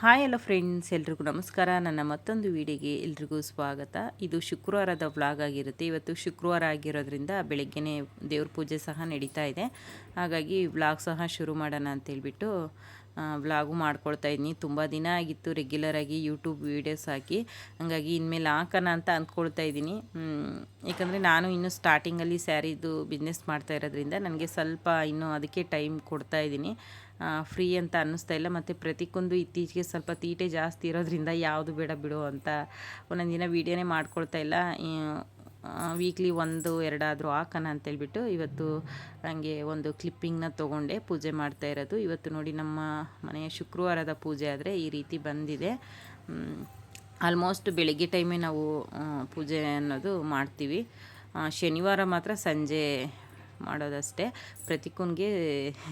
Hi ಎಲ್ಲ friends, ಎಲ್ರಿಗೂ ನಮಸ್ಕಾರ. ನನ್ನ ಮತ್ತೊಂದು ವಿಡಿಯೋಗೆ ಎಲ್ರಿಗೂ ಸ್ವಾಗತ. ಇದು ಶುಕ್ರವಾರದ ವ್ಲಾಗ್ ಆಗಿರುತ್ತೆ. ಇವತ್ತು ಶುಕ್ರವಾರ ಆಗಿರೋದ್ರಿಂದ ಬೆಳಗ್ಗೆನೇ ದೇವ್ರ ಪೂಜೆ ಸಹ ನಡೀತಾ ಇದೆ. ಹಾಗಾಗಿ ವ್ಲಾಗ್ ಸಹ ಶುರು ಮಾಡೋಣ ಅಂತೇಳ್ಬಿಟ್ಟು ವ್ಲಾಗು ಮಾಡ್ಕೊಳ್ತಾ ಇದ್ದೀನಿ ತುಂಬ ದಿನ ಆಗಿತ್ತು ರೆಗ್ಯುಲರಾಗಿ ಯೂಟ್ಯೂಬ್ ವೀಡಿಯೋಸ್ ಹಾಕಿ. ಹಾಗಾಗಿ ಇನ್ಮೇಲೆ ಹಾಕೋಣ ಅಂತ ಅಂದ್ಕೊಳ್ತಾ ಇದ್ದೀನಿ. ಯಾಕಂದರೆ ನಾನು ಇನ್ನೂ ಸ್ಟಾರ್ಟಿಂಗಲ್ಲಿ ಸ್ಯಾರಿದು ಬಿಸ್ನೆಸ್ ಮಾಡ್ತಾ ಇರೋದ್ರಿಂದ ನನಗೆ ಸ್ವಲ್ಪ ಇನ್ನೂ ಅದಕ್ಕೆ ಟೈಮ್ ಕೊಡ್ತಾ ಇದ್ದೀನಿ. ಫ್ರೀ ಅಂತ ಅನ್ನಿಸ್ತಾ ಇಲ್ಲ. ಮತ್ತು ಪ್ರತಿಕೊಂದು ಇತ್ತೀಚೆಗೆ ಸ್ವಲ್ಪ ತೀಟೆ ಜಾಸ್ತಿ ಇರೋದ್ರಿಂದ ಯಾವುದು ಬೇಡ ಬಿಡು ಅಂತ ಒಂದೊಂದು ದಿನ ವೀಡಿಯೋನೇ ಮಾಡ್ಕೊಳ್ತಾ ಇಲ್ಲ. ವೀಕ್ಲಿ ಒಂದು, ಎರಡಾದರೂ ಹಾಕೋಣ ಅಂತೇಳ್ಬಿಟ್ಟು ಇವತ್ತು ನನಗೆ ಒಂದು ಕ್ಲಿಪ್ಪಿಂಗ್ನ ತೊಗೊಂಡೆ, ಪೂಜೆ ಮಾಡ್ತಾ ಇರೋದು. ಇವತ್ತು ನೋಡಿ ನಮ್ಮ ಮನೆಯ ಶುಕ್ರವಾರದ ಪೂಜೆ ಆದರೆ ಈ ರೀತಿ ಬಂದಿದೆ. ಆಲ್ಮೋಸ್ಟ್ ಬೆಳಗ್ಗೆ ಟೈಮೇ ನಾವು ಪೂಜೆ ಅನ್ನೋದು ಮಾಡ್ತೀವಿ. ಶನಿವಾರ ಮಾತ್ರ ಸಂಜೆ ಮಾಡೋದಷ್ಟೇ. ಪ್ರತಿಕೂನ್ಗೆ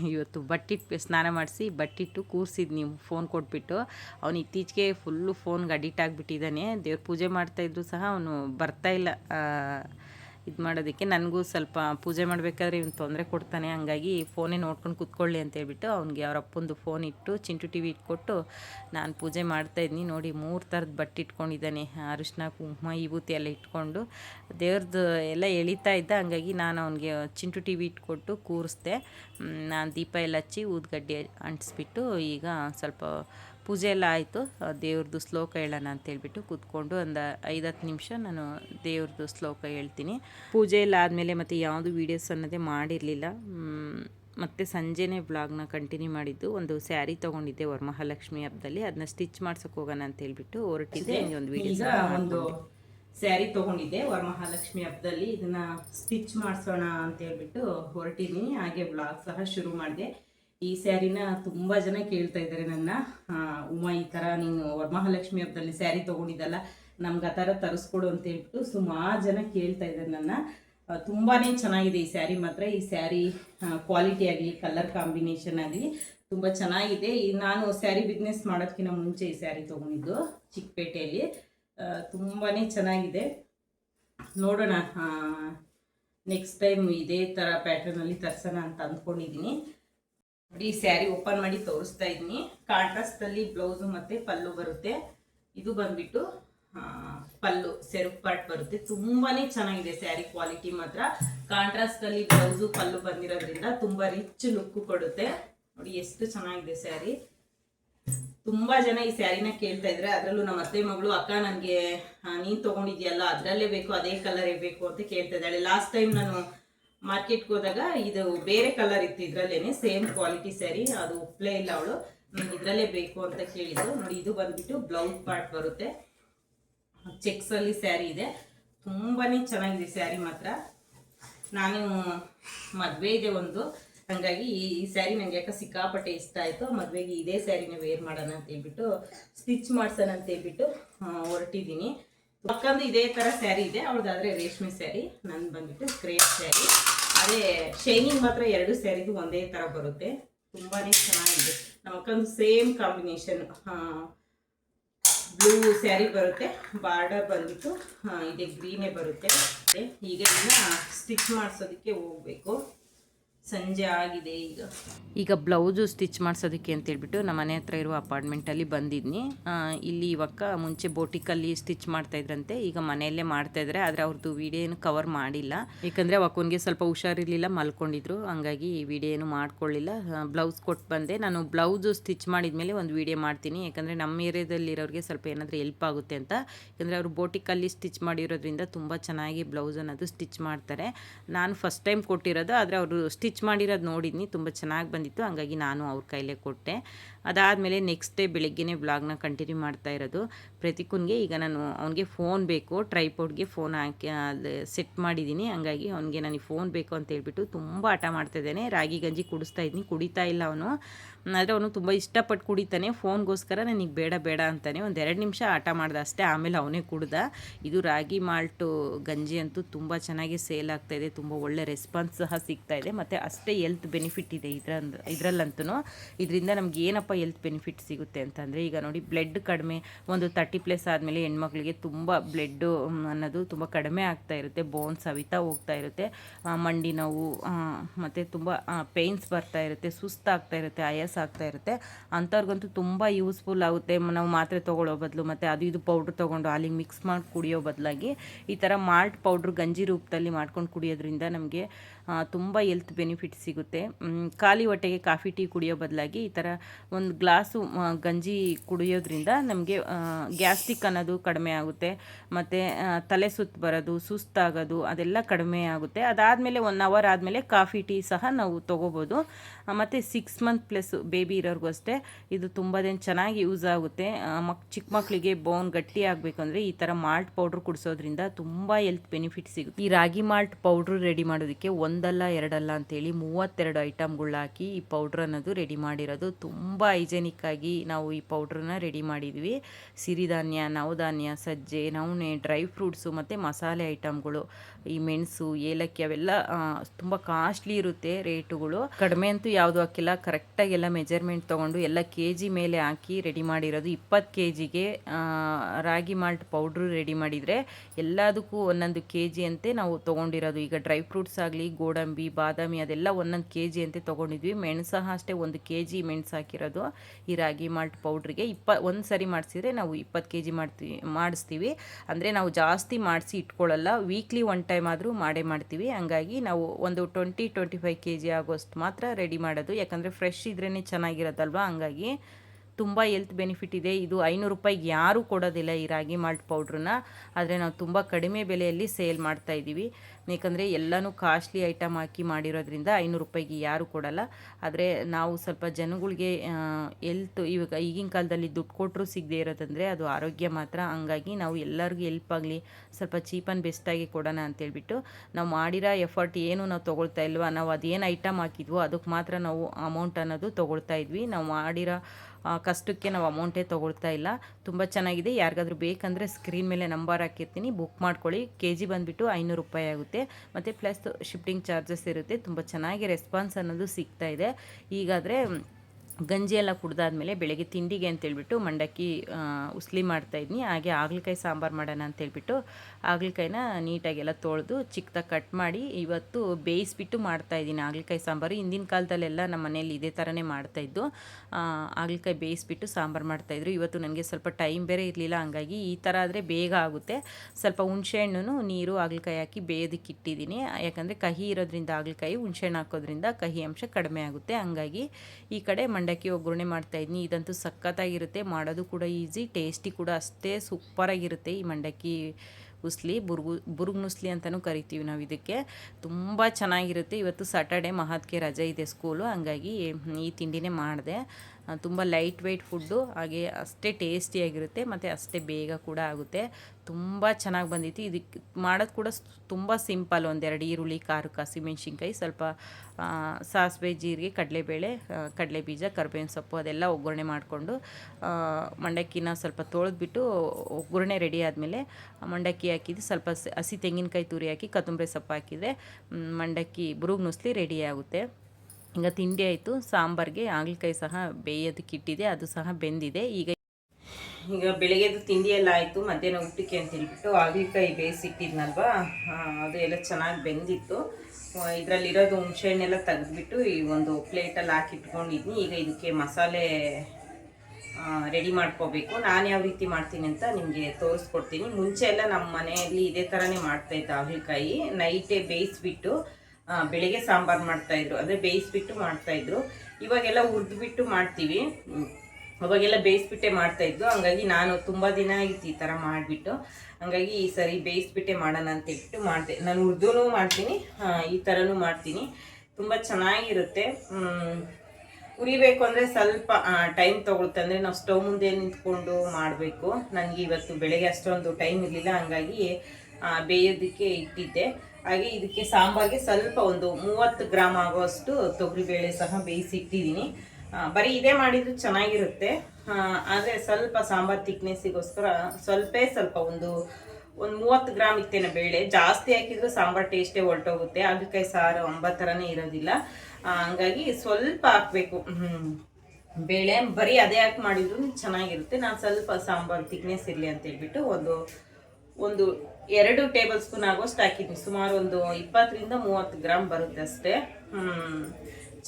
ಇವತ್ತು ಬಟ್ಟಿಟ್ಟು ಸ್ನಾನ ಮಾಡಿಸಿ ಬಟ್ಟಿಟ್ಟು ಕೂರಿಸಿದ್ ನೀವು ಫೋನ್ ಕೊಟ್ಬಿಟ್ಟು. ಅವನು ಇತ್ತೀಚೆಗೆ ಫುಲ್ಲು ಫೋನ್ಗೆ ಅಡಿಟ್ ಆಗಿಬಿಟ್ಟಿದ್ದಾನೆ ದೇವ್ರ ಪೂಜೆ ಮಾಡ್ತಾಯಿದ್ರು ಸಹ ಅವನು ಬರ್ತಾಯಿಲ್ಲ ಇದು ಮಾಡೋದಕ್ಕೆ ನನಗೂ ಸ್ವಲ್ಪ ಪೂಜೆ ಮಾಡಬೇಕಾದ್ರೆ ಇವ್ನು ತೊಂದರೆ ಕೊಡ್ತಾನೆ. ಹಂಗಾಗಿ ಫೋನೇ ನೋಡ್ಕೊಂಡು ಕೂತ್ಕೊಳ್ಳಿ ಅಂತ ಹೇಳ್ಬಿಟ್ಟು ಅವ್ನಿಗೆ ಅವ್ರ ಅಪ್ಪಂದು ಫೋನ್ ಇಟ್ಟು ಚಿಂಟು ಟಿ ವಿ ಇಟ್ಕೊಟ್ಟು ನಾನು ಪೂಜೆ ಮಾಡ್ತಾಯಿದ್ನಿ ನೋಡಿ ಮೂರು ಥರದ ಬಟ್ಟೆ ಇಟ್ಕೊಂಡಿದ್ದಾನೆ. ಅರಿಶಿನ ಕುಂಕುಮ ವಿಭೂತಿ ಎಲ್ಲ ಇಟ್ಕೊಂಡು ದೇವ್ರದ್ದು ಎಲ್ಲ ಎಳಿತಾ ಇದ್ದ. ಹಂಗಾಗಿ ನಾನು ಅವನಿಗೆ ಚಿಂಟು ಟಿ ವಿ ಇಟ್ಕೊಟ್ಟು ಕೂರಿಸ್ದೆ. ನಾನು ದೀಪ ಎಲ್ಲ ಹಚ್ಚಿ ಊದ್ಗಡ್ಡೆ ಅಂಟಿಸ್ಬಿಟ್ಟು ಈಗ ಸ್ವಲ್ಪ ಪೂಜೆ ಎಲ್ಲ ಆಯಿತು. ದೇವ್ರದ್ದು ಶ್ಲೋಕ ಹೇಳೋಣ ಅಂತೇಳ್ಬಿಟ್ಟು ಕೂತ್ಕೊಂಡು ಒಂದು ಐದು ಹತ್ತು ನಿಮಿಷ ನಾನು ದೇವ್ರದ್ದು ಶ್ಲೋಕ ಹೇಳ್ತೀನಿ. ಪೂಜೆ ಎಲ್ಲ ಆದಮೇಲೆ ಮತ್ತು ಯಾವುದು ವೀಡಿಯೋಸ್ ಅನ್ನೋದೇ ಮಾಡಿರಲಿಲ್ಲ. ಮತ್ತು ಸಂಜೆನೇ ಬ್ಲಾಗ್ನ ಕಂಟಿನ್ಯೂ ಮಾಡಿದ್ದು. ಒಂದು ಸ್ಯಾರಿ ತೊಗೊಂಡಿದ್ದೆ ವರಮಹಾಲಕ್ಷ್ಮಿ ಹಬ್ಬದಲ್ಲಿ ಅದನ್ನ ಸ್ಟಿಚ್ ಮಾಡ್ಸೋಕೆ ಹೋಗೋಣ ಅಂತ ಹೇಳ್ಬಿಟ್ಟು ಹೊರಟಿದ್ದೆ. ಒಂದು ವೀಡಿಯೋ ಒಂದು ಸ್ಯಾರಿ ತೊಗೊಂಡಿದ್ದೆ ವರಮಹಾಲಕ್ಷ್ಮಿ ಹಬ್ಬದಲ್ಲಿ ಇದನ್ನ ಸ್ಟಿಚ್ ಮಾಡಿಸೋಣ ಅಂತ ಹೇಳ್ಬಿಟ್ಟು ಹೊರಟಿದ್ದೀನಿ ಹಾಗೆ ಬ್ಲಾಗ್ ಸಹ ಶುರು ಮಾಡಿದೆ. ಈ ಸ್ಯಾರಿನ ತುಂಬ ಜನ ಕೇಳ್ತಾ ಇದ್ದಾರೆ ನನ್ನ. ಉಮಾ, ಈ ಥರ ನೀನು ವರಮಹಾಲಕ್ಷ್ಮಿ ಹಬ್ಬದಲ್ಲಿ ಸ್ಯಾರಿ ತೊಗೊಂಡಿದ್ದಲ್ಲ, ನಮ್ಗೆ ಆ ಥರ ತರಿಸ್ಕೊಡು ಅಂತ ಹೇಳ್ಬಿಟ್ಟು ಸುಮಾರು ಜನ ಕೇಳ್ತಾ ಇದ್ದಾರೆ ನನ್ನ. ತುಂಬಾ ಚೆನ್ನಾಗಿದೆ ಈ ಸ್ಯಾರಿ ಮಾತ್ರ. ಈ ಸ್ಯಾರಿ ಕ್ವಾಲಿಟಿ ಆಗಲಿ ಕಲರ್ ಕಾಂಬಿನೇಷನ್ ಆಗಲಿ ತುಂಬ ಚೆನ್ನಾಗಿದೆ. ನಾನು ಸ್ಯಾರಿ ಬಿಸ್ನೆಸ್ ಮಾಡೋದಕ್ಕಿಂತ ಮುಂಚೆ ಈ ಸ್ಯಾರಿ ತೊಗೊಂಡಿದ್ದು ಚಿಕ್ಕಪೇಟೆಯಲ್ಲಿ. ತುಂಬಾ ಚೆನ್ನಾಗಿದೆ. ನೋಡೋಣ ನೆಕ್ಸ್ಟ್ ಟೈಮ್ ಇದೇ ಥರ ಪ್ಯಾಟರ್ನಲ್ಲಿ ತರ್ಸೋಣ ಅಂತ ಅಂದ್ಕೊಂಡಿದ್ದೀನಿ. ನೋಡಿ ಈ ಸ್ಯಾರಿ ಓಪನ್ ಮಾಡಿ ತೋರಿಸ್ತಾ ಇದ್ದೀನಿ. ಕಾಂಟ್ರಾಸ್ಟಲ್ಲಿ ಬ್ಲೌಸು ಮತ್ತು ಪಲ್ಲು ಬರುತ್ತೆ. ಇದು ಬಂದ್ಬಿಟ್ಟು ಪಲ್ಲು ಸೆರಫ್ ಪಾರ್ಟ್ ಬರುತ್ತೆ. ತುಂಬಾನೇ ಚೆನ್ನಾಗಿದೆ ಸ್ಯಾರಿ ಕ್ವಾಲಿಟಿ ಮಾತ್ರ. ಕಾಂಟ್ರಾಸ್ಟ್ ಅಲ್ಲಿ ಬ್ಲೌಸು, ಪಲ್ಲು ಬಂದಿರೋದ್ರಿಂದ ತುಂಬಾ ರಿಚ್ ಲುಕ್ ಕೊಡುತ್ತೆ. ನೋಡಿ ಎಷ್ಟು ಚೆನ್ನಾಗಿದೆ ಸ್ಯಾರಿ. ತುಂಬಾ ಜನ ಈ ಸ್ಯಾರಿನ ಕೇಳ್ತಾ ಇದ್ರೆ, ಅದರಲ್ಲೂ ನಮ್ಮ ಅತ್ತೆ ಮಗಳು, ಅಕ್ಕ, ನನಗೆ ನೀನ್ ತಗೊಂಡಿದ್ಯಲ್ಲ, ಅದರಲ್ಲೇ ಬೇಕು, ಅದೇ ಕಲರೇ ಬೇಕು ಅಂತ ಕೇಳ್ತಾ ಇದ್ದಾಳೆ. ಲಾಸ್ಟ್ ಟೈಮ್ ನಾನು ಮಾರ್ಕೆಟ್ಗೆ ಹೋದಾಗ ಇದು ಬೇರೆ ಕಲರ್ ಇತ್ತು ಇದ್ರಲ್ಲೇನೆ ಸೇಮ್ ಕ್ವಾಲಿಟಿ ಸ್ಯಾರಿ ಅದು ಉಪ್ಲೇ ಇಲ್ಲ ಅವಳು. ಇದ್ರಲ್ಲೇ ಬೇಕು ಅಂತ ಕೇಳಿದ್ರು ನೋಡಿ, ಇದು ಬಂದ್ಬಿಟ್ಟು ಬ್ಲೌಸ್ ಪಾರ್ಟ್ ಬರುತ್ತೆ. ಚೆಕ್ಸ್ ಅಲ್ಲಿ ಸ್ಯಾರಿ ಇದೆ. ತುಂಬಾನೇ ಚೆನ್ನಾಗಿದೆ ಸ್ಯಾರಿ ಮಾತ್ರ. ನಾನು ಮದುವೆ ಇದೆ ಒಂದು. ಹಾಗಾಗಿ ಈ ಸ್ಯಾರಿ ನಂಗೆ ಯಾಕೆ ಸಿಕ್ಕಾಪಟ್ಟೆ ಇಷ್ಟ ಆಯಿತು. ಮದುವೆಗೆ ಇದೇ ಸ್ಯಾರಿನ ವೇರ್ ಮಾಡೋಣ ಅಂತ ಹೇಳ್ಬಿಟ್ಟು ಸ್ಟಿಚ್ ಮಾಡ್ಸೋಣ ಅಂತ ಹೇಳ್ಬಿಟ್ಟು ಹೊರಟಿದ್ದೀನಿ. ಪಕ್ಕಂದು ಇದೇ ಥರ ಸ್ಯಾರಿ ಇದೆ. ಅವಳದಾದ್ರೆ ರೇಷ್ಮೆ ಸ್ಯಾರಿ ನಂದು ಬಂದ್ಬಿಟ್ಟು ಕ್ರೇಪ್ ಸ್ಯಾರಿ ಅದೇ ಶೈನಿಂಗ್ ಮಾತ್ರ ಎರಡು ಸ್ಯಾರಿದು ಒಂದೇ ಥರ ಬರುತ್ತೆ. ತುಂಬಾನೇ ಚೆನ್ನಾಗಿದೆ. ನಮ್ಮ ಅಕ್ಕಂದು ಸೇಮ್ ಕಾಂಬಿನೇಷನ್ ಬ್ಲೂ ಸ್ಯಾರಿ ಬರುತ್ತೆ. ಬಾರ್ಡರ್ ಬಂದ್ಬಿಟ್ಟು ಇದೆ ಗ್ರೀನೇ ಬರುತ್ತೆ. ಈಗ ಇದನ್ನ ಸ್ಟಿಚ್ ಮಾಡಿಸೋದಕ್ಕೆ ಹೋಗಬೇಕು. ಸಂಜೆ ಆಗಿದೆ ಈಗ. ಈಗ ಬ್ಲೌಸು ಸ್ಟಿಚ್ ಮಾಡಿಸೋದಕ್ಕೆ ಅಂತೇಳ್ಬಿಟ್ಟು ನಮ್ಮ ಮನೆ ಹತ್ರ ಇರುವ ಅಪಾರ್ಟ್ಮೆಂಟಲ್ಲಿ ಬಂದಿದ್ನಿ. ಇಲ್ಲಿ ಇವಾಗ ಮುಂಚೆ ಬೋಟಿಕಲ್ಲಿ ಸ್ಟಿಚ್ ಮಾಡ್ತಾ ಇದ್ರಂತೆ. ಈಗ ಮನೆಯಲ್ಲೇ ಮಾಡ್ತಾ ಇದ್ರೆ ಆದರೆ ಅವ್ರದ್ದು ವಿಡಿಯೋ ಏನು ಕವರ್ ಮಾಡಿಲ್ಲ. ಯಾಕಂದರೆ ಅವಕ್ಕೊಂಗೆ ಸ್ವಲ್ಪ ಹುಷಾರಿರಲಿಲ್ಲ, ಮಲ್ಕೊಂಡಿದ್ರು. ಹಂಗಾಗಿ ವಿಡಿಯೋ ಏನು ಮಾಡ್ಕೊಳ್ಳಿಲ್ಲ. ಬ್ಲೌಸ್ ಕೊಟ್ಟು ಬಂದೆ. ನಾನು ಬ್ಲೌಸು ಸ್ಟಿಚ್ ಮಾಡಿದ್ಮೇಲೆ ಒಂದು ವಿಡಿಯೋ ಮಾಡ್ತೀನಿ. ಯಾಕಂದರೆ ನಮ್ಮ ಏರಿಯಾದಲ್ಲಿರೋರಿಗೆ ಸ್ವಲ್ಪ ಏನಾದರೂ ಎಲ್ಪ್ ಆಗುತ್ತೆ ಅಂತ. ಯಾಕಂದರೆ ಅವರು ಬೋಟಿಕಲ್ಲಿ ಸ್ಟಿಚ್ ಮಾಡಿರೋದ್ರಿಂದ ತುಂಬ ಚೆನ್ನಾಗಿ ಬ್ಲೌಸ್ ಅನ್ನೋದು ಸ್ಟಿಚ್ ಮಾಡ್ತಾರೆ. ನಾನು ಫಸ್ಟ್ ಟೈಮ್ ಕೊಟ್ಟಿರೋದು, ಆದರೆ ಅವರು ಸ್ಟಿಚ್ ಸ್ಟಿಚ್ ಮಾಡಿರೋದು ನೋಡಿದ್ನಿ, ತುಂಬ ಚೆನ್ನಾಗಿ ಬಂದಿತ್ತು. ಹಂಗಾಗಿ ನಾನು ಅವ್ರ ಕೈಲೇ ಕೊಟ್ಟೆ. ಅದಾದಮೇಲೆ ನೆಕ್ಸ್ಟ್ ಡೇ ಬೆಳಗ್ಗೆನೇ ಬ್ಲಾಗ್ನ ಕಂಟಿನ್ಯೂ ಮಾಡ್ತಾ ಇರೋದು. ಪ್ರತಿಕುನ್ಗೆ ಈಗ ನಾನು ಅವನಿಗೆ ಫೋನ್ ಬೇಕು ಟ್ರೈಪೋಡ್ಗೆ ಫೋನ್ ಹಾಕಿ, ಅದು ಸೆಟ್ ಮಾಡಿದ್ದೀನಿ ಹಂಗಾಗಿ ಅವನಿಗೆ ನನಗೆ ಫೋನ್ ಬೇಕು ಅಂತ ಹೇಳ್ಬಿಟ್ಟು ತುಂಬ ಆಟ ಮಾಡ್ತಾಯಿದ್ದಾನೆ ರಾಗಿ ಗಂಜಿ ಕುಡಿಸ್ತಾ ಇದ್ದೀನಿ ಕುಡಿತಾ ಇಲ್ಲ ಅವನು. ಆದರೆ ಅವನು ತುಂಬ ಇಷ್ಟಪಟ್ಟು ಕುಡಿತಾನೆ. ಫೋನ್ಗೋಸ್ಕರ ನನಗೆ ಬೇಡ ಬೇಡ ಅಂತಾನೆ. ಒಂದು ಎರಡು ನಿಮಿಷ ಆಟ ಮಾಡ್ದೆ ಅಷ್ಟೇ. ಆಮೇಲೆ ಅವನೇ ಕುಡ್ದ. ಇದು ರಾಗಿ ಮಾಲ್ಟು ಗಂಜಿ ಅಂತೂ ತುಂಬ ಚೆನ್ನಾಗಿ ಸೇಲ್ ಆಗ್ತಾ ಇದೆ. ತುಂಬ ಒಳ್ಳೆ ರೆಸ್ಪಾನ್ಸ್ ಸಹ ಸಿಗ್ತಾ ಇದೆ. ಮತ್ತು ಅಷ್ಟೇ ಎಲ್ತ್ ಬೆನಿಫಿಟ್ ಇದೆ ಇದ್ರ ಇದರಲ್ಲಂತೂ ಇದರಿಂದ ನಮ್ಗೆ ಏನಪ್ಪ ಎಲ್ತ್ ಬೆನಿಫಿಟ್ ಸಿಗುತ್ತೆ ಅಂತಂದರೆ, ಈಗ ನೋಡಿ ಬ್ಲಡ್ ಕಡಿಮೆ. ಒಂದು ತರ್ಟಿ ಪ್ಲಸ್ ಆದಮೇಲೆ ಹೆಣ್ಮಕ್ಳಿಗೆ ತುಂಬ ಬ್ಲಡ್ಡು ಅನ್ನೋದು ತುಂಬ ಕಡಿಮೆ ಆಗ್ತಾ ಇರುತ್ತೆ. ಬೋನ್ ಸವಿತಾ ಹೋಗ್ತಾ ಇರುತ್ತೆ. ಮಂಡಿ ನೋವು ಮತ್ತು ತುಂಬ ಪೇಯ್ನ್ಸ್ ಬರ್ತಾ ಇರುತ್ತೆ. ಸುಸ್ತಾಗ್ತಾ ಇರುತ್ತೆ ಆಯಾಸ ಆಗ್ತಾ ಇರುತ್ತೆ. ಅಂಥವ್ರಿಗಂತೂ ತುಂಬ ಯೂಸ್ಫುಲ್ ಆಗುತ್ತೆ. ನಾವು ಮಾತ್ರೆ ತೊಗೊಳ್ಳೋ ಬದಲು, ಮತ್ತು ಅದು ಇದು ಪೌಡ್ರ್ ತೊಗೊಂಡು ಅಲ್ಲಿಗೆ ಮಿಕ್ಸ್ ಮಾಡಿ ಕುಡಿಯೋ ಬದಲಾಗಿ ಈ ಥರ ಮಾಲ್ಟ್ ಪೌಡ್ರ್ ಗಂಜಿ ರೂಪದಲ್ಲಿ ಮಾಡ್ಕೊಂಡು ಕುಡಿಯೋದ್ರಿಂದ ನಮಗೆ ತುಂಬ ಹೆಲ್ತ್ ಬೆನಿಫಿಟ್ ಸಿಗುತ್ತೆ. ಖಾಲಿ ಹೊಟ್ಟೆಗೆ ಕಾಫಿ, ಟೀ ಕುಡಿಯೋ ಬದಲಾಗಿ ಈ ಥರ ಒಂದು ಗ್ಲಾಸು ಗಂಜಿ ಕುಡಿಯೋದ್ರಿಂದ ನಮಗೆ ಗ್ಯಾಸ್ಟ್ರಿಕ್ ಅನ್ನೋದು ಕಡಿಮೆ ಆಗುತ್ತೆ. ಮತ್ತು ತಲೆ ಸುತ್ತು ಬರೋದು, ಸುಸ್ತಾಗೋದು ಅದೆಲ್ಲ ಕಡಿಮೆ ಆಗುತ್ತೆ. ಅದಾದಮೇಲೆ ಒನ್ ಅವರ್ ಆದಮೇಲೆ ಕಾಫಿ, ಟೀ ಸಹ ನಾವು ತೊಗೋಬೋದು. ಮತ್ತು ಸಿಕ್ಸ್ ಮಂತ್ ಪ್ಲಸ್ ಬೇಬಿ ಇರೋರ್ಗೂ ಅಷ್ಟೇ ಇದು ತುಂಬಾ ಚೆನ್ನಾಗಿ ಯೂಸ್ ಆಗುತ್ತೆ. ಮಕ್ ಚಿಕ್ಕ ಮಕ್ಕಳಿಗೆ ಬೋನ್ ಗಟ್ಟಿ ಆಗಬೇಕಂದ್ರೆ ಈ ಥರ ಮಾಲ್ಟ್ ಪೌಡ್ರ್ ಕುಡಿಸೋದ್ರಿಂದ ತುಂಬ ಹೆಲ್ತ್ ಬೆನಿಫಿಟ್ ಸಿಗುತ್ತೆ. ಈ ರಾಗಿ ಮಾಲ್ಟ್ ಪೌಡ್ರ್ ರೆಡಿ ಮಾಡೋದಕ್ಕೆ ಒಂದಲ್ಲ, ಎರಡಲ್ಲ ಅಂತೇಳಿ ಮೂವತ್ತೆರಡು ಐಟಮ್ಗಳು ಹಾಕಿ ಈ ಪೌಡ್ರ್ ಅನ್ನೋದು ರೆಡಿ ಮಾಡಿರೋದು. ತುಂಬ ಹೈಜೆನಿಕ್ಕಾಗಿ ನಾವು ಈ ಪೌಡ್ರನ್ನ ರೆಡಿ ಮಾಡಿದ್ವಿ. ಸಿರಿಧಾನ್ಯ, ನವಧಾನ್ಯ, ಸಜ್ಜೆ, ನವಣೆ ಡ್ರೈ ಫ್ರೂಟ್ಸು ಮತ್ತು ಮಸಾಲೆ ಐಟಮ್ಗಳು, ಈ ಮೆಣಸು, ಏಲಕ್ಕಿ ಅವೆಲ್ಲ ತುಂಬ ಕಾಸ್ಟ್ಲಿ ಇರುತ್ತೆ ರೇಟುಗಳು ಕಡಿಮೆ ಅಂತೂ ಯಾವುದು ಹಾಕಿಲ್ಲ. ಕರೆಕ್ಟಾಗಿ ಎಲ್ಲ ಮೆಜರ್ಮೆಂಟ್ ತೊಗೊಂಡು ಎಲ್ಲ ಕೆ ಜಿ ಮೇಲೆ ಹಾಕಿ ರೆಡಿ ಮಾಡಿರೋದು. ಇಪ್ಪತ್ತು ಕೆ ಜಿಗೆ ರಾಗಿ ಮಾಲ್ಟ್ ಪೌಡ್ರು ರೆಡಿ ಮಾಡಿದರೆ ಎಲ್ಲದಕ್ಕೂ ಒಂದೊಂದು ಕೆ ಜಿ ಅಂತೆ ನಾವು ತೊಗೊಂಡಿರೋದು. ಈಗ ಡ್ರೈ ಫ್ರೂಟ್ಸ್ ಆಗಲಿ ಗೋಡಂಬಿ, ಬಾದಾಮಿ ಅದೆಲ್ಲ ಒಂದೊಂದು ಕೆ ಜಿ ಅಂತ ತೊಗೊಂಡಿದ್ವಿ. ಮೆಣಸು ಅಷ್ಟೇ ಒಂದು ಕೆ ಜಿ ಮೆಣಸು ಹಾಕಿರೋದು. ಈ ರಾಗಿ ಮಾಲ್ಟ್ ಪೌಡ್ರಿಗೆ ಇಪ್ಪ, ಒಂದು ಸರಿ ಮಾಡಿಸಿದ್ರೆ ನಾವು ಇಪ್ಪತ್ತು ಕೆ ಜಿ ಮಾಡ್ತೀವಿ, ಮಾಡಿಸ್ತೀವಿ. ಅಂದರೆ ನಾವು ಜಾಸ್ತಿ ಮಾಡಿಸಿ ಇಟ್ಕೊಳ್ಳಲ್ಲ, ವೀಕ್ಲಿ ಒನ್ ಟೈಮ್ ಆದರೂ ಮಾಡೇ ಮಾಡ್ತೀವಿ. ಹಂಗಾಗಿ ನಾವು ಒಂದು twenty twenty five K G ಆಗೋಷ್ಟು ಮಾತ್ರ ರೆಡಿ ಮಾಡೋದು. ಯಾಕಂದರೆ ಫ್ರೆಶ್ ಇದ್ರೇ ಚೆನ್ನಾಗಿರೋದಲ್ವ ಹಂಗಾಗಿ ತುಂಬ ಹೆಲ್ತ್ ಬೆನಿಫಿಟ್ ಇದೆ. ಇದು ಐನೂರು ರೂಪಾಯಿಗೆ ಯಾರೂ ಕೊಡೋದಿಲ್ಲ ಈ ರಾಗಿ ಮಾಲ್ಟ್ ಪೌಡ್ರನ್ನ. ಆದರೆ ನಾವು ತುಂಬ ಕಡಿಮೆ ಬೆಲೆಯಲ್ಲಿ ಸೇಲ್ ಮಾಡ್ತಾ ಇದ್ದೀವಿ. ಯಾಕಂದರೆ ಎಲ್ಲನೂ ಕಾಸ್ಟ್ಲಿ ಐಟಮ್ ಹಾಕಿ ಮಾಡಿರೋದ್ರಿಂದ ಐನೂರು ರೂಪಾಯಿಗೆ ಯಾರೂ ಕೊಡಲ್ಲ. ಆದರೆ ನಾವು ಸ್ವಲ್ಪ ಜನಗಳಿಗೆ ಎಲ್ತ್ ಇವಾಗ ಈಗಿನ ಕಾಲದಲ್ಲಿ ದುಡ್ಡು ಕೊಟ್ಟರು ಸಿಗದೆ ಇರೋದಂದರೆ ಅದು ಆರೋಗ್ಯ ಮಾತ್ರ. ಹಂಗಾಗಿ ನಾವು ಎಲ್ಲರಿಗೂ ಹೆಲ್ಪ್ ಆಗಲಿ, ಸ್ವಲ್ಪ ಚೀಪ್ ಆ್ಯಂಡ್ ಬೆಸ್ಟಾಗಿ ಕೊಡೋಣ ಅಂತೇಳ್ಬಿಟ್ಟು ನಾವು ಮಾಡಿರೋ ಎಫರ್ಟ್ ಏನು ನಾವು ತೊಗೊಳ್ತಾ ಇಲ್ವಾ? ನಾವು ಅದೇನು ಐಟಮ್ ಹಾಕಿದ್ವೋ ಅದಕ್ಕೆ ಮಾತ್ರ ನಾವು ಅಮೌಂಟ್ ಅನ್ನೋದು ತೊಗೊಳ್ತಾ ಇದ್ವಿ. ನಾವು ಮಾಡಿರೋ ಕಷ್ಟಕ್ಕೆ ನಾವು ಅಮೌಂಟೇ ತೊಗೊಳ್ತಾ ಇಲ್ಲ. ತುಂಬ ಚೆನ್ನಾಗಿದೆ. ಯಾರಿಗಾದ್ರೂ ಬೇಕಂದರೆ ಸ್ಕ್ರೀನ್ ಮೇಲೆ ನಂಬರ್ ಹಾಕಿರ್ತೀನಿ. ಬುಕ್ ಮಾಡ್ಕೊಳ್ಳಿ. ಕೆ ಜಿ ಬಂದುಬಿಟ್ಟು ಐನೂರು ರೂಪಾಯಿ ಆಗುತ್ತೆ. ಮತ್ತು ಪ್ಲಸ್ ಶಿಫ್ಟಿಂಗ್ ಚಾರ್ಜಸ್ ಇರುತ್ತೆ. ತುಂಬ ಚೆನ್ನಾಗಿ ರೆಸ್ಪಾನ್ಸ್ ಅನ್ನೋದು ಸಿಗ್ತಾ ಇದೆ. ಈಗಾದರೆ ಗಂಜಿ ಎಲ್ಲ ಕುಡ್ದಾದ್ಮೇಲೆ ಬೆಳಗ್ಗೆ ತಿಂಡಿಗೆ ಅಂತೇಳ್ಬಿಟ್ಟು ಮಂಡಕ್ಕಿ ಉಸ್ಲಿ ಮಾಡ್ತಾಯಿದ್ನಿ ಹಾಗೆ ಹಾಗಲಕಾಯಿ ಸಾಂಬಾರು ಮಾಡೋಣ ಅಂತೇಳ್ಬಿಟ್ಟು ಹಾಗಲಕಾಯಿನ ನೀಟಾಗೆಲ್ಲ ತೊಳೆದು ಚಿಕ್ಕದಾಗಿ ಕಟ್ ಮಾಡಿ ಇವತ್ತು ಬೇಯಿಸ್ಬಿಟ್ಟು ಮಾಡ್ತಾಯಿದ್ದೀನಿ ಹಾಗಲಕಾಯಿ ಸಾಂಬಾರು. ಹಿಂದಿನ ಕಾಲದಲ್ಲೆಲ್ಲ ನಮ್ಮ ಮನೇಲಿ ಇದೇ ಥರನೇ ಮಾಡ್ತಾಯಿದ್ದು ಹಾಗಲಕಾಯಿ ಬೇಯಿಸ್ಬಿಟ್ಟು ಸಾಂಬಾರು ಮಾಡ್ತಾಯಿದ್ರು ಇವತ್ತು ನನಗೆ ಸ್ವಲ್ಪ ಟೈಮ್ ಬೇರೆ ಇರಲಿಲ್ಲ, ಹಂಗಾಗಿ ಈ ಥರ ಆದರೆ ಬೇಗ ಆಗುತ್ತೆ. ಸ್ವಲ್ಪ ಹುಣಸೆಹಣ್ಣು ನೀರು ಹಾಗಲಕಾಯಿ ಹಾಕಿ ಬೇಯೋದಕ್ಕೆ ಇಟ್ಟಿದ್ದೀನಿ. ಯಾಕಂದರೆ ಕಹಿ ಇರೋದ್ರಿಂದ ಹಾಗಲಕಾಯಿ ಹುಣಸೆಹಣ್ಣು ಹಾಕೋದ್ರಿಂದ ಕಹಿ ಅಂಶ ಕಡಿಮೆ ಆಗುತ್ತೆ. ಹಂಗಾಗಿ ಈ ಕಡೆ ಮಂಡಕ್ಕಿ ಒಗ್ಗರಣೆ ಮಾಡ್ತಾಯಿದ್ದೀನಿ ಇದಂತೂ ಸಖತ್ತಾಗಿರುತ್ತೆ. ಮಾಡೋದು ಕೂಡ ಈಸಿ ಟೇಸ್ಟಿ ಕೂಡ ಅಷ್ಟೇ ಸೂಪರಾಗಿರುತ್ತೆ ಈ ಮಂಡಕ್ಕಿ ಉಸ್ಲಿ. ಬುರ್ಗು, ಬುರ್ಗ್ ನುಸ್ಲಿ ಅಂತಲೂ ಕರಿತೀವಿ ನಾವು ಇದಕ್ಕೆ. ತುಂಬ ಚೆನ್ನಾಗಿರುತ್ತೆ. ಇವತ್ತು ಸಾಟರ್ಡೆ ಮಹತ್ಗೆ ರಜೆ ಇದೆ ಸ್ಕೂಲು ಹಂಗಾಗಿ ಈ ತಿಂಡಿನೇ ಮಾಡಿದೆ. ತುಂಬ ಲೈಟ್ ವೆಯ್ಟ್ ಫುಡ್ಡು, ಹಾಗೆ ಅಷ್ಟೇ ಟೇಸ್ಟಿಯಾಗಿರುತ್ತೆ, ಮತ್ತು ಅಷ್ಟೇ ಬೇಗ ಕೂಡ ಆಗುತ್ತೆ. ತುಂಬ ಚೆನ್ನಾಗಿ ಬಂದಿತ್ತು. ಇದಕ್ಕೆ ಮಾಡೋದು ಕೂಡ ತುಂಬ ಸಿಂಪಲ್, ಒಂದೆರಡು ಈರುಳ್ಳಿ, ಖಾರ ಹಸಿಮೆಣ್ಸಿನ್ಕಾಯಿ ಸ್ವಲ್ಪ ಸಾಸಿವೆ, ಜೀರಿಗೆ, ಕಡಲೆಬೇಳೆ ಕಡಲೆ ಬೀಜ ಕರ್ಬೇವಿನ ಸೊಪ್ಪು, ಅದೆಲ್ಲ ಒಗ್ಗರಣೆ ಮಾಡಿಕೊಂಡು ಮಂಡಕ್ಕಿನ ಸ್ವಲ್ಪ ತೊಳೆದ್ಬಿಟ್ಟು ಒಗ್ಗರಣೆ ರೆಡಿ ಆದಮೇಲೆ ಮಂಡಕ್ಕಿ ಹಾಕಿದ್ದು, ಸ್ವಲ್ಪ ಹಸಿ ತೆಂಗಿನಕಾಯಿ ತುರಿ ಹಾಕಿ, ಕತ್ತಂಬರಿ ಸೊಪ್ಪು ಹಾಕಿದರೆ ಮಂಡಕ್ಕಿ, ಬುರುಗ್ ನುಸ್ಲಿ ರೆಡಿ ಆಗುತ್ತೆ. ಈಗ ತಿಂಡಿ ಆಯಿತು, ಸಾಂಬಾರಿಗೆ ಹಾಗಲಕಾಯಿ ಸಹ ಬೇಯೋದಕ್ಕಿಟ್ಟಿದೆ ಅದು ಸಹ ಬೆಂದಿದೆ. ಈಗ ಈಗ ಬೆಳಗ್ಗೆದು ತಿಂಡಿ ಎಲ್ಲ ಆಯಿತು, ಮಧ್ಯಾಹ್ನ ಊಟಕ್ಕೆ ಅಂತ ಹೇಳ್ಬಿಟ್ಟು ಹಾಗಲಕಾಯಿ ಬೇಯಿಸಿಟ್ಟಿದ್ನಲ್ವಾ? ಅದು ಎಲ್ಲ ಚೆನ್ನಾಗಿ ಬೆಂದಿತ್ತು. ಇದರಲ್ಲಿರೋದು ಹುಣಸೆಹಣ್ಣೆಲ್ಲ ತೆಗೆದ್ಬಿಟ್ಟು ಈ ಒಂದು ಪ್ಲೇಟಲ್ಲಿ ಹಾಕಿಟ್ಕೊಂಡಿದ್ನಿ. ಈಗ ಇದಕ್ಕೆ ಮಸಾಲೆ ರೆಡಿ ಮಾಡ್ಕೋಬೇಕು. ನಾನು ಯಾವ ರೀತಿ ಮಾಡ್ತೀನಿ ಅಂತ ನಿಮಗೆ ತೋರಿಸ್ಕೊಡ್ತೀನಿ. ಮುಂಚೆ ಎಲ್ಲ ನಮ್ಮ ಮನೆಯಲ್ಲಿ ಇದೇ ಥರನೇ ಮಾಡ್ತಾಯಿತ್ತು ಹಾಗಲಕಾಯಿ. ನೈಟೇ ಬೇಯಿಸ್ಬಿಟ್ಟು ಬೆಳಿಗ್ಗೆ ಸಾಂಬಾರು ಮಾಡ್ತಾಯಿದ್ರು ಅದೇ ಬೇಯಿಸ್ಬಿಟ್ಟು ಮಾಡ್ತಾಯಿದ್ರು ಇವಾಗೆಲ್ಲ ಹುರಿದ್ಬಿಟ್ಟು ಮಾಡ್ತೀವಿ. ಅವಾಗೆಲ್ಲ ಬೇಯಿಸ್ಬಿಟ್ಟೆ ಮಾಡ್ತಾಯಿದ್ದು ಹಂಗಾಗಿ ನಾನು ತುಂಬ ದಿನ ಆಗಿತ್ತು ಈ ಥರ ಮಾಡಿಬಿಟ್ಟು. ಹಂಗಾಗಿ ಈ ಸರಿ ಬೇಯಿಸ್ಬಿಟ್ಟೆ ಮಾಡೋಣ ಅಂತ ಹೇಳ್ಬಿಟ್ಟು ಮಾಡಿದೆ, ನಾನು ಉರ್ದೂ ಮಾಡ್ತೀನಿ. ಈ ಥರನೂ ಮಾಡ್ತೀನಿ. ತುಂಬ ಚೆನ್ನಾಗಿರುತ್ತೆ. ಉರಿಬೇಕು ಅಂದರೆ ಸ್ವಲ್ಪ ಟೈಮ್ ತೊಗೊಳುತ್ತೆ. ಅಂದರೆ ನಾವು ಸ್ಟವ್ ಮುಂದೆ ನಿಂತ್ಕೊಂಡು ಮಾಡಬೇಕು. ನನಗೆ ಇವತ್ತು ಬೆಳಗ್ಗೆ ಅಷ್ಟೊಂದು ಟೈಮ್ ಇರಲಿಲ್ಲ. ಹಂಗಾಗಿ ಬೇಯೋದಕ್ಕೆ ಇಟ್ಟಿದ್ದೆ. ಹಾಗೆ ಇದಕ್ಕೆ ಸಾಂಬಾರ್ಗೆ ಸ್ವಲ್ಪ ಒಂದು ಮೂವತ್ತು ಗ್ರಾಮ್ ಆಗುವಷ್ಟು ತೊಗರಿಬೇಳೆ ಸಹ ಬೇಯಿಸಿ ಇಟ್ಟಿದ್ದೀನಿ. ಬರೀ ಇದೇ ಮಾಡಿದ್ರು ಚೆನ್ನಾಗಿರುತ್ತೆ. ಆದರೆ ಸ್ವಲ್ಪ ಸಾಂಬಾರು ತಿಕ್ನೆಸ್ಸಿಗೋಸ್ಕರ ಸ್ವಲ್ಪೇ ಸ್ವಲ್ಪ ಒಂದು ಒಂದು ಮೂವತ್ತು ಗ್ರಾಮ್ ಇತ್ತೇನೆ ಬೇಳೆ. ಜಾಸ್ತಿ ಹಾಕಿದ್ರು ಸಾಂಬಾರ್ ಟೇಸ್ಟೇ ಹೊರಟೋಗುತ್ತೆ. ಹಾಗಲಕಾಯಿ ಸಾರು ಅಂಬ ಥರನೇ ಇರೋದಿಲ್ಲ. ಹಂಗಾಗಿ ಸ್ವಲ್ಪ ಹಾಕಬೇಕು. ಬೇಳೆ ಬರೀ ಅದೇ ಹಾಕಿ ಮಾಡಿದ್ರು ಚೆನ್ನಾಗಿರುತ್ತೆ. ನಾನು ಸ್ವಲ್ಪ ಸಾಂಬಾರು ತಿಕ್ನೆಸ್ ಇರಲಿ ಅಂತ ಹೇಳ್ಬಿಟ್ಟು ಒಂದು ಒಂದು ಎರಡು ಟೇಬಲ್ ಸ್ಪೂನ್ ಆಗೋಷ್ಟು ಹಾಕಿದ್ದೀನಿ. ಸುಮಾರು ಒಂದು ಇಪ್ಪತ್ತರಿಂದ ಮೂವತ್ತು ಗ್ರಾಮ್ ಬರುತ್ತೆ ಅಷ್ಟೇ.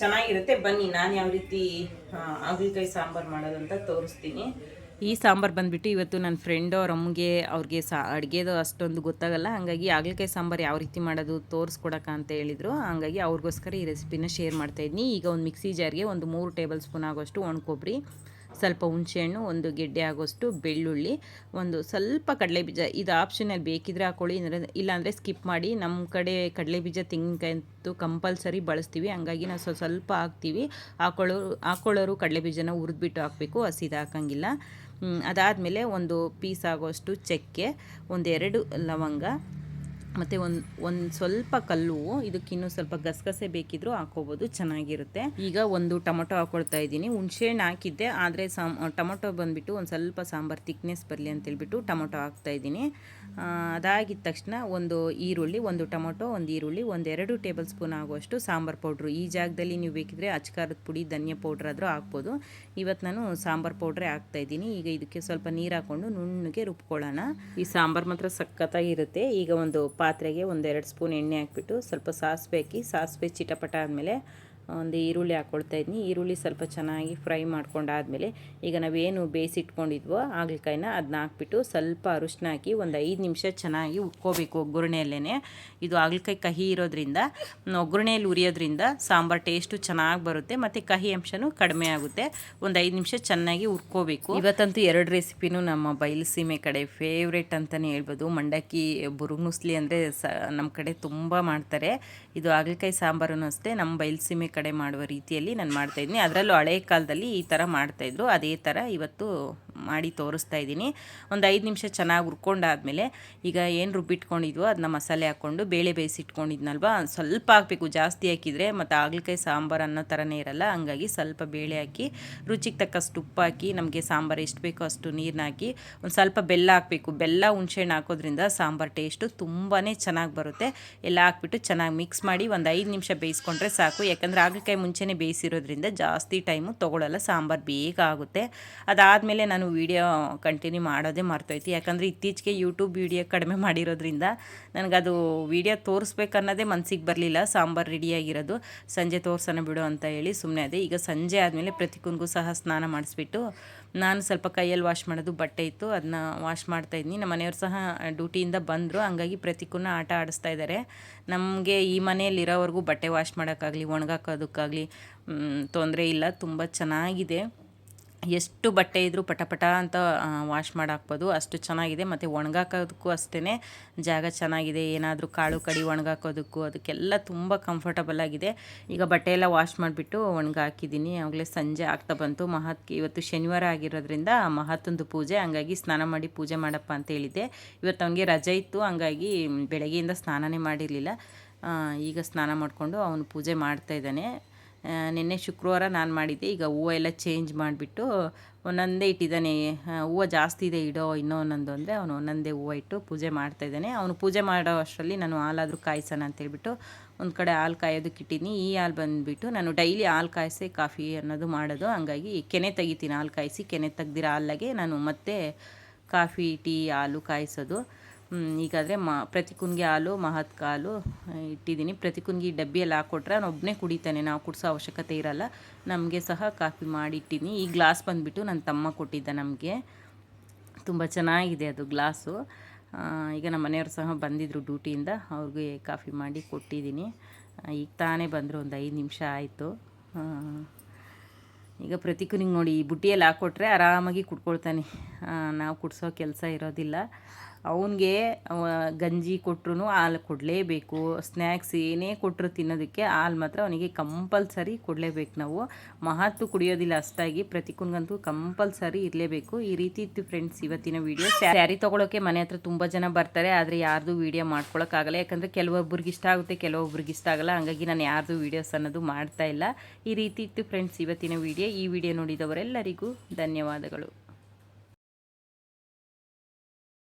ಚೆನ್ನಾಗಿರುತ್ತೆ. ಬನ್ನಿ, ನಾನು ಯಾವ ರೀತಿ ಹಾಗಲಕಾಯಿ ಸಾಂಬಾರು ಮಾಡೋದಂತ ತೋರಿಸ್ತೀನಿ. ಈ ಸಾಂಬಾರು ಬಂದುಬಿಟ್ಟು ಇವತ್ತು ನನ್ನ ಫ್ರೆಂಡ್ ಅವ್ರ ಅಮ್ಮಗೆ ಅವ್ರಿಗೆ ಸಾ, ಅಡುಗೆದು ಅಷ್ಟೊಂದು ಗೊತ್ತಾಗಲ್ಲ. ಹಾಗಾಗಿ ಹಾಗಲಕಾಯಿ ಸಾಂಬಾರು ಯಾವ ರೀತಿ ಮಾಡೋದು ತೋರಿಸ್ಕೊಡಕ್ಕ ಅಂತ ಹೇಳಿದರು. ಹಾಗಾಗಿ ಅವ್ರಿಗೋಸ್ಕರ ಈ ರೆಸಿಪಿನ ಶೇರ್ ಮಾಡ್ತಾಯಿದ್ದೀನಿ ಈಗ ಒಂದು ಮಿಕ್ಸಿ ಜಾರ್ಗೆ ಒಂದು ಮೂರು ಟೇಬಲ್ ಸ್ಪೂನ್ ಆಗೋಷ್ಟು ಒಣಕೊಬ್ಬರಿ. ಸ್ವಲ್ಪ ಹುಣಸೆಹಣ್ಣು, ಒಂದು ಗೆಡ್ಡೆ ಆಗೋಷ್ಟು ಬೆಳ್ಳುಳ್ಳಿ, ಒಂದು ಸ್ವಲ್ಪ ಕಡಲೆ ಬೀಜ ಇದು ಆಪ್ಷನಲ್ಲಿ ಬೇಕಿದ್ರೆ ಹಾಕೊಳ್ಳಿ, ಇಲ್ಲಾಂದರೆ ಸ್ಕಿಪ್ ಮಾಡಿ. ನಮ್ಮ ಕಡೆ ಕಡಲೆ ಬೀಜ ತೆಂಗಿನಕಾಯಿ ಅಂತೂ ಕಂಪಲ್ಸರಿ ಬಳಸ್ತೀವಿ. ಹಂಗಾಗಿ ನಾವು ಸ್ವಲ್ಪ ಸ್ವಲ್ಪ ಹಾಕ್ತೀವಿ. ಹಾಕೊಳ್ಳೋರು ಹಾಕೊಳ್ಳೋರು ಕಡಲೆ ಬೀಜನ ಹುರಿದ್ಬಿಟ್ಟು ಹಾಕಬೇಕು, ಹಸಿದು ಹಾಕಂಗಿಲ್ಲ. ಅದಾದಮೇಲೆ ಒಂದು ಪೀಸ್ ಆಗೋಷ್ಟು ಚಕ್ಕೆ, ಒಂದೆರಡು ಲವಂಗ ಮತ್ತು ಒಂದು ಒಂದು ಸ್ವಲ್ಪ ಕಲ್ಲು ಇದಕ್ಕಿನ್ನೂ ಸ್ವಲ್ಪ ಗಸಗಸೆ ಬೇಕಿದ್ರು ಹಾಕೋಬಹುದು ಚೆನ್ನಾಗಿರುತ್ತೆ. ಈಗ ಒಂದು ಟೊಮೊಟೊ ಹಾಕೊಳ್ತಾ ಇದ್ದೀನಿ. ಹುಣಸೆಹಣ್ಣು ಹಾಕಿದ್ದೆ, ಆದರೆ ಸಾಮ್, ಟೊಮೊಟೊ ಬಂದ್ಬಿಟ್ಟು ಒಂದು ಸ್ವಲ್ಪ ಸಾಂಬಾರು ತಿಕ್ನೆಸ್ ಬರಲಿ ಅಂತೇಳ್ಬಿಟ್ಟು ಟೊಮೊಟೊ ಹಾಕ್ತಾ ಇದ್ದೀನಿ. ಅದಾಗಿದ ತಕ್ಷಣ ಒಂದು ಈರುಳ್ಳಿ, ಒಂದು ಟೊಮೊಟೊ, ಒಂದು ಈರುಳ್ಳಿ ಒಂದೆರಡು ಟೇಬಲ್ ಸ್ಪೂನ್ ಆಗುವಷ್ಟು ಸಾಂಬಾರು ಪೌಡ್ರು. ಈ ಜಾಗದಲ್ಲಿ ನೀವು ಬೇಕಿದ್ರೆ ಅಚ್ಕಾರದ ಪುಡಿ, ಧನಿಯಾ ಪೌಡ್ರ್ ಆದರೂ ಹಾಕ್ಬೋದು. ಇವತ್ತು ನಾನು ಸಾಂಬಾರು ಪೌಡ್ರೇ ಹಾಕ್ತಾ ಇದ್ದೀನಿ. ಈಗ ಇದಕ್ಕೆ ಸ್ವಲ್ಪ ನೀರು ಹಾಕ್ಕೊಂಡು ನುಣ್ಣಗೆ ರುಬ್ಕೊಳ್ಳೋಣ. ಈ ಸಾಂಬಾರು ಮಾತ್ರ ಸಖತ್ತಾಗಿರುತ್ತೆ ಈಗ ಒಂದು ಪಾತ್ರೆಗೆ ಒಂದೆರಡು ಸ್ಪೂನ್ ಎಣ್ಣೆ ಹಾಕ್ಬಿಟ್ಟು ಸ್ವಲ್ಪ ಸಾಸಿವೆ ಹಾಕಿ, ಸಾಸಿವೆ ಚಿಟಪಟ ಆದಮೇಲೆ ಒಂದು ಈರುಳ್ಳಿ ಹಾಕ್ಕೊಳ್ತಾ ಇದ್ದೀನಿ ಈರುಳ್ಳಿ ಸ್ವಲ್ಪ ಚೆನ್ನಾಗಿ ಫ್ರೈ ಮಾಡ್ಕೊಂಡಾದಮೇಲೆ ಈಗ ನಾವೇನು ಬೇಯಿಸಿಟ್ಕೊಂಡಿದ್ವೋ ಆಗ್ಲಿಕಾಯಿನ ಅದನ್ನ ಹಾಕ್ಬಿಟ್ಟು ಸ್ವಲ್ಪ ಅರಿಶಿನ ಹಾಕಿ ಒಂದು ಐದು ನಿಮಿಷ ಚೆನ್ನಾಗಿ ಉಕ್ಕೋಬೇಕು ಒಗ್ಗರಣೆಯಲ್ಲೇ ಇದು ಹಾಗಲಕಾಯಿ ಕಹಿ ಇರೋದ್ರಿಂದ, ಒಗ್ಗರಣೆಯಲ್ಲಿ ಉರಿಯೋದ್ರಿಂದ ಸಾಂಬಾರು ಟೇಸ್ಟು ಚೆನ್ನಾಗಿ ಬರುತ್ತೆ ಮತ್ತು ಕಹಿ ಅಂಶನೂ ಕಡಿಮೆ ಆಗುತ್ತೆ. ಒಂದು ಐದು ನಿಮಿಷ ಚೆನ್ನಾಗಿ ಉರ್ಕೋಬೇಕು ಇವತ್ತಂತೂ ಎರಡು ರೆಸಿಪಿನೂ ನಮ್ಮ ಬಯಲುಸೀಮೆ ಕಡೆ ಫೇವ್ರೇಟ್ ಅಂತಲೇ ಹೇಳ್ಬೋದು. ಮಂಡಕ್ಕಿ ಬುರುಗ್ನುಸ್ಲಿ ಅಂದರೆ ಸ ನಮ್ಮ ಕಡೆ ತುಂಬ ಮಾಡ್ತಾರೆ. ಇದು ಹಾಗಲಕಾಯಿ ಸಾಂಬಾರು ಅಷ್ಟೇ. ನಮ್ಮ ಬಯಲುಸೀಮೆ ಕಡೆ ಮಾಡುವ ರೀತಿಯಲ್ಲಿ ನಾನು ಮಾಡ್ತಾಯಿದ್ದೀನಿ ಅದರಲ್ಲೂ ಹಳೆ ಕಾಲದಲ್ಲಿ ಈ ಥರ ಮಾಡ್ತಾಯಿದ್ರು ಅದೇ ಥರ ಇವತ್ತು ಮಾಡಿ ತೋರಿಸ್ತಾ ಇದ್ದೀನಿ. ಒಂದು ಐದು ನಿಮಿಷ ಚೆನ್ನಾಗಿ ಹುರ್ಕೊಂಡಾದ್ಮೇಲೆ ಈಗ ಏನು ರುಬ್ಬಿಟ್ಕೊಂಡಿದ್ವೋ ಅದನ್ನ ಮಸಾಲೆ ಹಾಕ್ಕೊಂಡು ಬೇಳೆ ಬೇಯಿಸಿಟ್ಕೊಂಡಿದ್ನಲ್ವ ಸ್ವಲ್ಪ ಹಾಕಬೇಕು. ಜಾಸ್ತಿ ಹಾಕಿದರೆ ಮತ್ತು ಹಾಗಲಕಾಯಿ ಸಾಂಬಾರು ಅನ್ನೋ ಥರನೇ ಇರಲ್ಲ. ಹಂಗಾಗಿ ಸ್ವಲ್ಪ ಬೇಳೆ ಹಾಕಿ, ರುಚಿಗೆ ತಕ್ಕಷ್ಟು ಉಪ್ಪು ಹಾಕಿ, ನಮಗೆ ಸಾಂಬಾರು ಎಷ್ಟು ಬೇಕೋ ಅಷ್ಟು ನೀರನ್ನ ಹಾಕಿ, ಒಂದು ಸ್ವಲ್ಪ ಬೆಲ್ಲ ಹಾಕಬೇಕು. ಬೆಲ್ಲ ಹುಣ್ಸೆಹಣ್ಣು ಹಾಕೋದ್ರಿಂದ ಸಾಂಬಾರು ಟೇಸ್ಟು ತುಂಬಾ ಚೆನ್ನಾಗಿ ಬರುತ್ತೆ. ಎಲ್ಲ ಹಾಕ್ಬಿಟ್ಟು ಚೆನ್ನಾಗಿ ಮಿಕ್ಸ್ ಮಾಡಿ ಒಂದು ಐದು ನಿಮಿಷ ಬೇಯಿಸ್ಕೊಂಡ್ರೆ ಸಾಕು. ಯಾಕಂದರೆ ಹಾಗಲಕಾಯಿ ಮುಂಚೆನೇ ಬೇಯಿಸಿರೋದ್ರಿಂದ ಜಾಸ್ತಿ ಟೈಮು ತೊಗೊಳ್ಳಲ್ಲ ಸಾಂಬಾರು ಬೇಗ ಆಗುತ್ತೆ. ಅದಾದಮೇಲೆ ನಾನು ವೀಡಿಯೋ ಕಂಟಿನ್ಯೂ ಮಾಡೋದೇ ಮರ್ತೋಯ್ತು. ಯಾಕಂದರೆ ಇತ್ತೀಚೆಗೆ ಯೂಟ್ಯೂಬ್ ವೀಡಿಯೋ ಕಡಿಮೆ ಮಾಡಿರೋದ್ರಿಂದ ನನಗದು ವೀಡಿಯೋ ತೋರಿಸ್ಬೇಕನ್ನೋದೇ ಮನಸ್ಸಿಗೆ ಬರಲಿಲ್ಲ. ಸಾಂಬಾರು ರೆಡಿಯಾಗಿರೋದು ಸಂಜೆ ತೋರ್ಸೋಣ ಬಿಡು ಅಂತ ಹೇಳಿ ಸುಮ್ಮನೆ ಅದೇ. ಈಗ ಸಂಜೆ ಆದಮೇಲೆ ಪ್ರತಿಕೂನ್ಗೂ ಸಹ ಸ್ನಾನ ಮಾಡಿಸ್ಬಿಟ್ಟು ನಾನು ಸ್ವಲ್ಪ ಕೈಯಲ್ಲಿ ವಾಶ್ ಮಾಡೋದು ಬಟ್ಟೆ ಇತ್ತು. ಅದನ್ನ ವಾಶ್ ಮಾಡ್ತಾಯಿದ್ನಿ ನಮ್ಮ ಮನೆಯವ್ರು ಸಹ ಡ್ಯೂಟಿಯಿಂದ ಬಂದರು. ಹಂಗಾಗಿ ಪ್ರತಿಕೂನ ಆಟ ಆಡಿಸ್ತಾ ಇದ್ದಾರೆ ನಮಗೆ ಈ ಮನೆಯಲ್ಲಿರೋವರೆಗೂ ಬಟ್ಟೆ ವಾಶ್ ಮಾಡೋಕ್ಕಾಗಲಿ, ಒಣಗಾಕೋದಕ್ಕಾಗಲಿ ತೊಂದರೆ ಇಲ್ಲ. ತುಂಬ ಚೆನ್ನಾಗಿದೆ. ಎಷ್ಟು ಬಟ್ಟೆ ಇದ್ದರೂ ಪಟ ಅಂತ ವಾಶ್ ಮಾಡಾಕ್ಬೋದು. ಅಷ್ಟು ಚೆನ್ನಾಗಿದೆ. ಮತ್ತು ಒಣಗಾಕೋದಕ್ಕೂ ಅಷ್ಟೇ ಜಾಗ ಚೆನ್ನಾಗಿದೆ. ಏನಾದರೂ ಕಾಳು ಕಡಿ ಒಣಗಾಕೋದಕ್ಕೂ ಅದಕ್ಕೆಲ್ಲ ತುಂಬ ಕಂಫರ್ಟಬಲ್ ಆಗಿದೆ. ಈಗ ಬಟ್ಟೆ ಎಲ್ಲ ವಾಶ್ ಮಾಡಿಬಿಟ್ಟು ಒಣಗಾಕಿದ್ದೀನಿ. ಆಗಲೇ ಸಂಜೆ ಆಗ್ತಾ ಬಂತು. ಮಹತ್ ಇವತ್ತು ಶನಿವಾರ ಆಗಿರೋದ್ರಿಂದ ಮಹತ್ತೊಂದು ಪೂಜೆ. ಹಂಗಾಗಿ ಸ್ನಾನ ಮಾಡಿ ಪೂಜೆ ಮಾಡಪ್ಪ ಅಂತ ಹೇಳಿದ್ದೆ. ಇವತ್ತು ಅವನಿಗೆ ರಜೆ ಇತ್ತು. ಹಂಗಾಗಿ ಬೆಳಗ್ಗೆಯಿಂದ ಸ್ನಾನನೇ ಮಾಡಿರಲಿಲ್ಲ. ಈಗ ಸ್ನಾನ ಮಾಡಿಕೊಂಡು ಅವನು ಪೂಜೆ ಮಾಡ್ತಾಯಿದ್ದಾನೆ ನಿನ್ನೆ ಶುಕ್ರವಾರ ನಾನು ಮಾಡಿದ್ದೆ. ಈಗ ಹೂವು ಎಲ್ಲ ಚೇಂಜ್ ಮಾಡಿಬಿಟ್ಟು ಒಂದೊಂದೇ ಇಟ್ಟಿದ್ದಾನೆ. ಹೂವು ಜಾಸ್ತಿ ಇದೆ, ಇಡೋ ಇನ್ನೂ ಒಂದೊಂದು ಅಂದರೆ ಅವನು ಒಂದೊಂದೇ ಹೂವು ಇಟ್ಟು ಪೂಜೆ ಮಾಡ್ತಾಯಿದ್ದಾನೆ ಅವನು ಪೂಜೆ ಮಾಡೋ ಅಷ್ಟರಲ್ಲಿ ನಾನು ಹಾಲಾದರೂ ಕಾಯಿಸೋಣ ಅಂತೇಳ್ಬಿಟ್ಟು ಒಂದು ಕಡೆ ಹಾಲು ಕಾಯೋದಕ್ಕೆ ಇಟ್ಟಿನಿ ಈ ಹಾಲು ಬಂದುಬಿಟ್ಟು ನಾನು ಡೈಲಿ ಹಾಲು ಕಾಯಿಸಿ ಕಾಫಿ ಅನ್ನೋದು ಮಾಡೋದು. ಹಂಗಾಗಿ ಕೆನೆ ತೆಗಿತೀನಿ ಹಾಲು ಕಾಯಿಸಿ, ಕೆನೆ ತೆಗ್ದಿರೋ ಹಾಲಾಗೆ ನಾನು ಮತ್ತೆ ಕಾಫಿ, ಟೀ, ಹಾಲು ಕಾಯಿಸೋದು. ಈಗಾದರೆ ಮ, ಪ್ರತಿಕುನ್ಗೆ ಹಾಲು, ಮಹತ್ ಹಾಲು ಇಟ್ಟಿದ್ದೀನಿ. ಈ ಡಬ್ಬಿಯಲ್ಲಿ ಹಾಕ್ಕೊಟ್ರೆ ಅವನು ಒಬ್ಬನೇ ಕುಡಿತಾನೆ, ನಾವು ಕುಡಿಸೋ ಅವಶ್ಯಕತೆ ಇರಲ್ಲ. ನಮಗೆ ಸಹ ಕಾಫಿ ಮಾಡಿ ಇಟ್ಟಿನಿ ಈ ಗ್ಲಾಸ್ ಬಂದುಬಿಟ್ಟು ನನ್ನ ತಮ್ಮ ಕೊಟ್ಟಿದ್ದ ನಮಗೆ. ತುಂಬ ಚೆನ್ನಾಗಿದೆ ಅದು ಗ್ಲಾಸು. ಈಗ ನಮ್ಮ ಮನೆಯವರು ಸಹ ಬಂದಿದ್ದರು ಡ್ಯೂಟಿಯಿಂದ. ಅವ್ರಿಗೆ ಕಾಫಿ ಮಾಡಿ ಕೊಟ್ಟಿದ್ದೀನಿ. ಈಗ ತಾನೇ ಬಂದರು, ಒಂದು ಐದು ನಿಮಿಷ ಆಯಿತು. ಈಗ ಪ್ರತಿಕುನಿಗೆ ನೋಡಿ, ಈ ಬುಟ್ಟಿಯಲ್ಲಿ ಹಾಕ್ಕೊಟ್ರೆ ಆರಾಮಾಗಿ ಕುಡ್ಕೊಳ್ತಾನೆ. ನಾವು ಕುಡಿಸೋ ಕೆಲಸ ಇರೋದಿಲ್ಲ. ಅವನಿಗೆ ಗಂಜಿ ಕೊಟ್ಟರು ಹಾಲು ಕೊಡಲೇಬೇಕು. ಸ್ನ್ಯಾಕ್ಸ್ ಏನೇ ಕೊಟ್ಟರು ತಿನ್ನೋದಕ್ಕೆ ಹಾಲು ಮಾತ್ರ ಅವನಿಗೆ ಕಂಪಲ್ಸರಿ ಕೊಡಲೇಬೇಕು ನಾವು. ಮಹತ್ವ ಕುಡಿಯೋದಿಲ್ಲ ಅಷ್ಟಾಗಿ, ಪ್ರತಿಕುನ್ಗಂತೂ ಕಂಪಲ್ಸರಿ ಇರಲೇಬೇಕು. ಈ ರೀತಿ ಇತ್ತು ಫ್ರೆಂಡ್ಸ್ ಇವತ್ತಿನ ವೀಡಿಯೋ ಸ್ಯಾರಿ ತೊಗೊಳೋಕೆ ಮನೆ ಹತ್ರ ತುಂಬ ಜನ ಬರ್ತಾರೆ, ಆದರೆ ಯಾರ್ದು ವೀಡಿಯೋ ಮಾಡ್ಕೊಳಕ್ಕಾಗಲ್ಲ. ಯಾಕಂದರೆ ಕೆಲವೊಬ್ರಿಗೆ ಇಷ್ಟ ಆಗುತ್ತೆ, ಕೆಲವೊಬ್ರಿಗೆ ಇಷ್ಟ ಆಗಲ್ಲ. ಹಾಗಾಗಿ ನಾನು ಯಾರ್ದು ವೀಡಿಯೋಸ್ ಅನ್ನೋದು ಮಾಡ್ತಾ ಇಲ್ಲ. ಈ ರೀತಿ ಇತ್ತು ಫ್ರೆಂಡ್ಸ್ ಇವತ್ತಿನ ವೀಡಿಯೋ ಈ ವಿಡಿಯೋ ನೋಡಿದವರೆಲ್ಲರಿಗೂ ಧನ್ಯವಾದಗಳು.